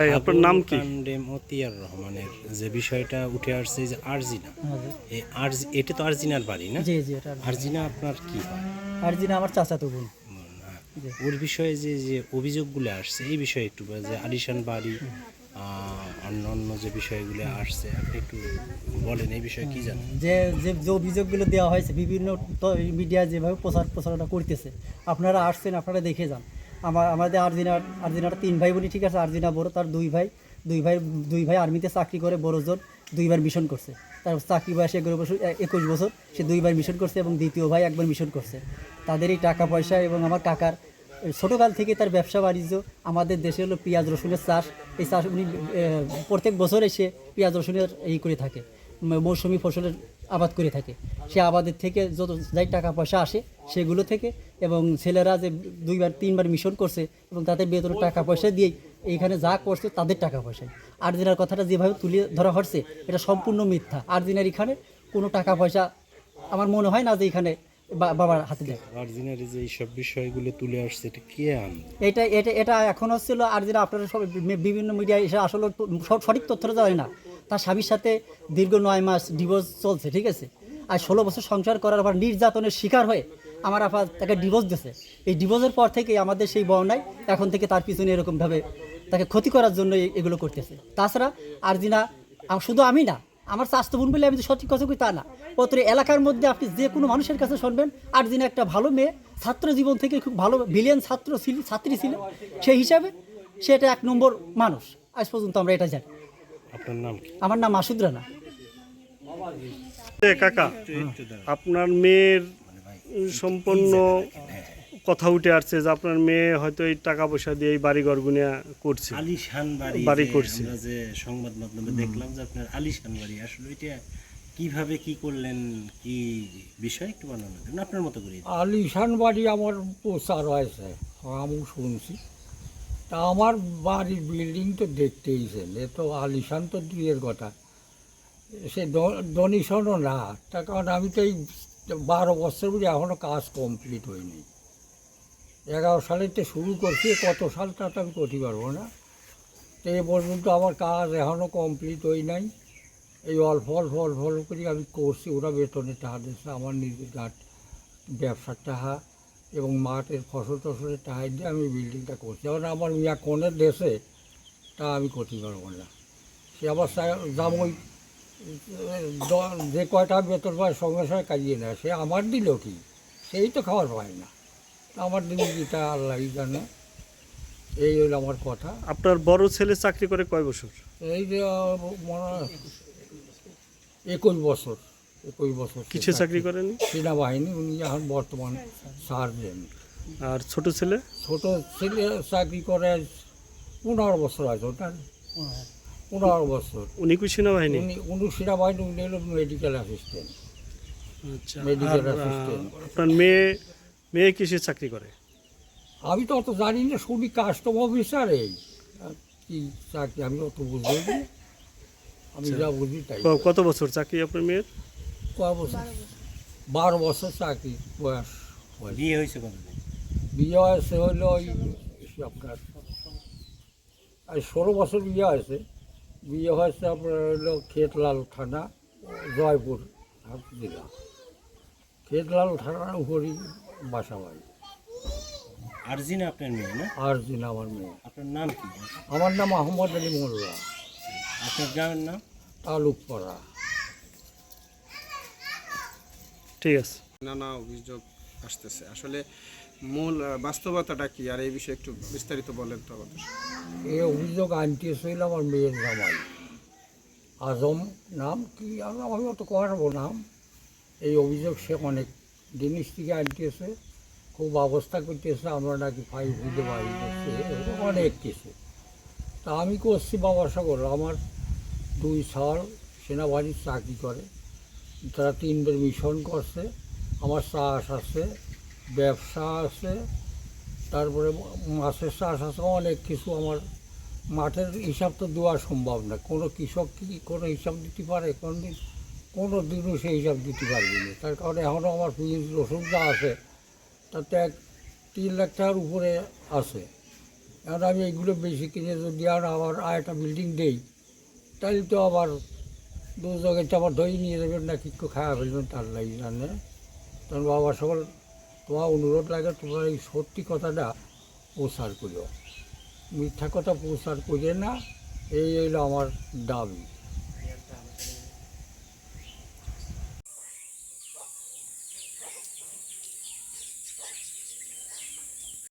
আপনার নাম কি? মতিয়ার রহমানের যে বিষয়টা উঠে আসছে যে আরজিনা। এই আরজি এটা তো আরজিনার বাড়ি না? জি জি এটা আরজিনা। আপনার কি আরজিনা আমার চাচাতো বোন। ওর বিষয়ে যে যে অভিযোগগুলো আসছে এই বিষয়ে একটু যে আলিশান বাড়ি অন্য অন্য যে বিষয়গুলো আসছে আপনি একটু বলেন এই বিষয়ে কি জানেন? যে যে যে অভিযোগগুলো দেওয়া হয়েছে বিভিন্ন মিডিয়া যেভাবে প্রচার প্রচারণা করতেছে আপনারা আসছেন আপনারা দেখে যান। আমার আমাদের আরজিনার আরজিনার তিন ভাই বোনই ঠিক আছে, আরজিনা বড়, তার দুই ভাই দুই ভাই দুই ভাই আর্মিতে চাকরি করে বড়জন দুইবার মিশন করছে। তার চাকরি বয়স এগারো বছর একুশ বছর, সে দুইবার মিশন করছে এবং দ্বিতীয় ভাই একবার মিশন করছে। তাদের এই টাকা পয়সা এবং আমার কাকার ছোটোকাল থেকে তার ব্যবসা বাণিজ্য, আমাদের দেশে হলো পেঁয়াজ, রসুনের চাষ। এই চাষ উনি প্রত্যেক বছর এসে পেঁয়াজ, রসুনের এই করে থাকে মৌসুমি ফসলের আবাদ করে থাকে। সে আবাদের থেকে যত যাই টাকা পয়সা আসে, সেগুলো থেকে এবং ছেলেরা যে দুইবার তিনবার মিশন করছে এবং তাদের বেতন টাকা পয়সা দিয়েই এইখানে যা করছে তাদের টাকা পয়সা আর্জিনার কথাটা যেভাবে তুলে ধরা হচ্ছে এটা সম্পূর্ণ মিথ্যা। আর্জিনার এখানে কোনো টাকা পয়সা আমার মনে হয় না যে এখানে বাবার হাতে দেয়। আরজিনার যে এইসব বিষয়গুলো তুলে আসছে এটা কে আনবে? এটা এটা এটা এখন হচ্ছিল আর যেটা আপনারা সব বিভিন্ন মিডিয়ায় এসে আসলে সব সঠিক তথ্যটা জানে না। তার স্বামীর সাথে দীর্ঘ নয় মাস ডিভোর্স চলছে ঠিক আছে? আর ষোলো বছর সংসার করার পর নির্যাতনের শিকার হয়ে আমার আপা তাকে ডিভোর্স দিয়েছে এই ডিভোর্সের পর থেকে আমাদের সেই বর্ণায় এখন থেকে তার পিছনে এরকমভাবে তাকে ক্ষতি করার জন্য এগুলো করতেছে। তাছাড়া আরজিনা শুধু আমি না আমার স্বাস্থ্য বোন বলে আমি যে সঠিক কথা কই তা না। পত্র এলাকার মধ্যে আপনি যে কোনো মানুষের কাছে শুনবেন আরজিনা একটা ভালো মেয়ে ছাত্র জীবন থেকে খুব ভালো বিলিয়ন ছাত্র ছিল ছাত্রী ছিল। সেই হিসাবে সে এটা এক নম্বর মানুষ। আজ পর্যন্ত আমরা এটা জানি। আপনার নাম আমার নাম মাসুদ রানা। কাকা আপনার মেয়ের সম্পূর্ণ কথা উঠে আসছে যে আপনার মেয়ে হয়তো এই টাকা পয়সা দিয়ে এই বাড়ি ঘর গুনিয়া করছে। আলিশান বাড়ি বাড়ি করছে। আমরা যে সংবাদ মাধ্যমে দেখলাম যে আপনার আলিশান বাড়ি আসলে এটা কীভাবে কি করলেন কি বিষয় একটু বানানো দেবেন আপনার মতো করে আলিশান বাড়ি আমার প্রচার হয়েছে আমি শুনছি। তা আমার বাড়ির বিল্ডিং তো দেখতেইছেন এ তো আলিশান তো দুইয়ের কথা। সে ডোনেশনও না তার কারণ আমি তো এই বারো বছর বুঝি এখনও কাজ কমপ্লিট হয়নি। এগারো সালে তো শুরু করছি, কত সাল তা তো আমি করতে পারব না। তো এ পর্যন্ত আমার কাজ এখনও কমপ্লিট হই নাই। এই অল্প অল্প অল্প অল্প করে আমি করছি, ওরা বেতনের টাকা দিচ্ছে, আমার নিজের গাট ব্যবসার টাকা এবং মাঠের ফসল টসলের টাকা দিয়ে আমি বিল্ডিংটা করছি। এবার আমার মিয়া কোনের দেশে, তা আমি করতে পারব না। সে আবার জামই যে কয়টা বেতন পায় সঙ্গে সঙ্গে কাজিয়ে নেয়। সে আমার দিল কি? সেই তো খাবার পায় না। আমার দিন যেটা আল্লাহ জানে। এই হলো আমার কথা। আপনার বড় ছেলে চাকরি করে কয় বছর? এই যে মনে একুশ বছর। একুশ বছর কিসে চাকরি করেন? সেনাবাহিনী। উনি এখন বর্তমান সার্জেন্ট। আর ছোট ছেলে? ছোট ছেলে চাকরি করে পনেরো বছর আছে ওটা পনেরো বছর। উনি কি সেনাবাহিনী? উনি উনি সেনাবাহিনী উনি হলো মেডিকেল অ্যাসিস্ট্যান্ট আচ্ছা আর, আহ, আপনার মেয়ে মেয়ে কিসে চাকরি করে? আমি তো অত জানি না শুনি কাস্টম অফিসার এই। আর কি চাকরি আমি অত বুঝতে পারি না। আমি যা বুঝি তাই। ক- কত বছর চাকরি আপনার মেয়ের? কয় বছর? বারো বছর চাকরি বয়স হয়েছে। বিয়ে হয়েছে কতদিন বিয়ে হয়েছে হলো ওই আপনার আর ষোলো বছর বিয়ে হয়েছে। বিয়ে হয়েছে আপনার হলো খেতলাল থানা জয়পুর জেলা খেতলাল থানার উপরই বাসা বাড়ি আরজিনা আপনার মেয়ে না? আর দিন আমার মেয়ে। আপনার নাম কি? আমার নাম আহমদ আলী মোল্লা। আপনার গ্রামের নাম? তালুকপাড়া। ঠিক আছে। নানা অভিযোগ আসতেছে। আসলে মূল বাস্তবতাটা কি? আর এই বিষয়ে একটু বিস্তারিত বলেন তো আমাদের। এই অভিযোগ আনতেছিল আমার মেয়ের জামাই। আজম নাম কি? আমি অত করাবো নাম। এই অভিযোগ সে অনেক জিনিস থেকে আনতেছে খুব অবস্থা করতেছে আমরা নাকি ফাইভ দিতে এরকম অনেক কিছু। তা আমি করছি বাবার সকল আমার দুই সাল সেনাবাহিনীর চাকরি করে। তারা তিনবার মিশন করছে। আমার চাষ আছে, ব্যবসা আছে তারপরে মাছের চাষ আছে, অনেক কিছু আমার মাঠের হিসাব তো দেওয়া সম্ভব না। কোনো কৃষক কি কোনো হিসাব দিতে পারে? কোনো দিন কোনো দিনও সেই হিসাব দিতে পারবে না। তার কারণে এখনও আমার পিঁয়াজ রসুন যা আছে, তাতে এক তিন লাখ টাকার উপরে আছে। এখন আমি এইগুলো বেশি কিনে যদি আর আবার আর একটা বিল্ডিং দেই, তাহলে তো আবার দু জায়গায় আবার ধরে নিয়ে যাবেন না কিছু খাওয়া ফেলবেন তার লাগে জানে। তখন বাবা সকল তোমার অনুরোধ লাগে, তোমার এই সত্যি কথাটা প্রচার করিও। মিথ্যা কথা প্রচার করিয়ে না, এই হইল আমার দাবি।